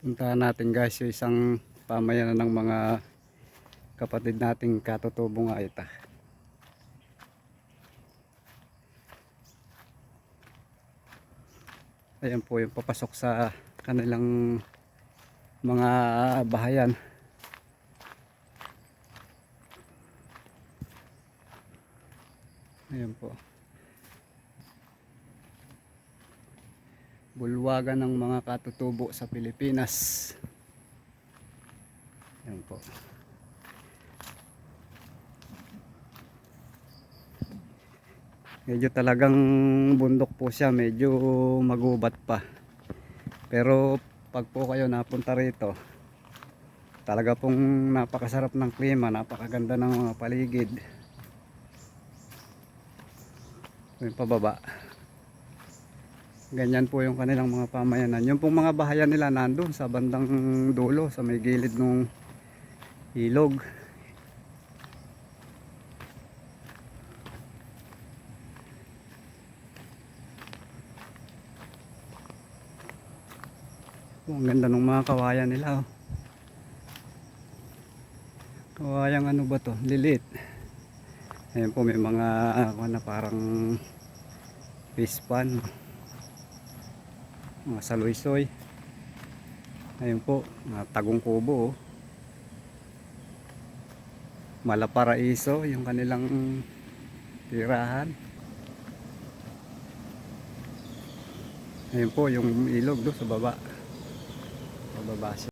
Puntahan natin guys yung isang pamayanan ng mga kapatid nating katutubong aita. Ayan po yung papasok sa kanilang mga bahayan. Ayan po. Bulwagan ng mga katutubo sa Pilipinas. Ayan po. Medyo talagang bundok po siya, medyo magubat pa. Pero pag po kayo napunta rito, talaga pong napakasarap ng klima, napakaganda ng mga paligid. Yung pababa. Ganyan po yung kanilang mga pamayanan. Yung pong mga bahayan nila nandun sa bandang dulo, sa may gilid ng ilog. Oh, ang ganda ng mga kawayan nila. Oh. Kawayang ano ba to? Lilit. Ayan po may mga ako na parang fish pan. Mga saloy-soy. Ayun po, mga tagong kubo. Oh. Malaparaiso yung kanilang tirahan. Ayun po yung ilog do sa baba. Pababa siya.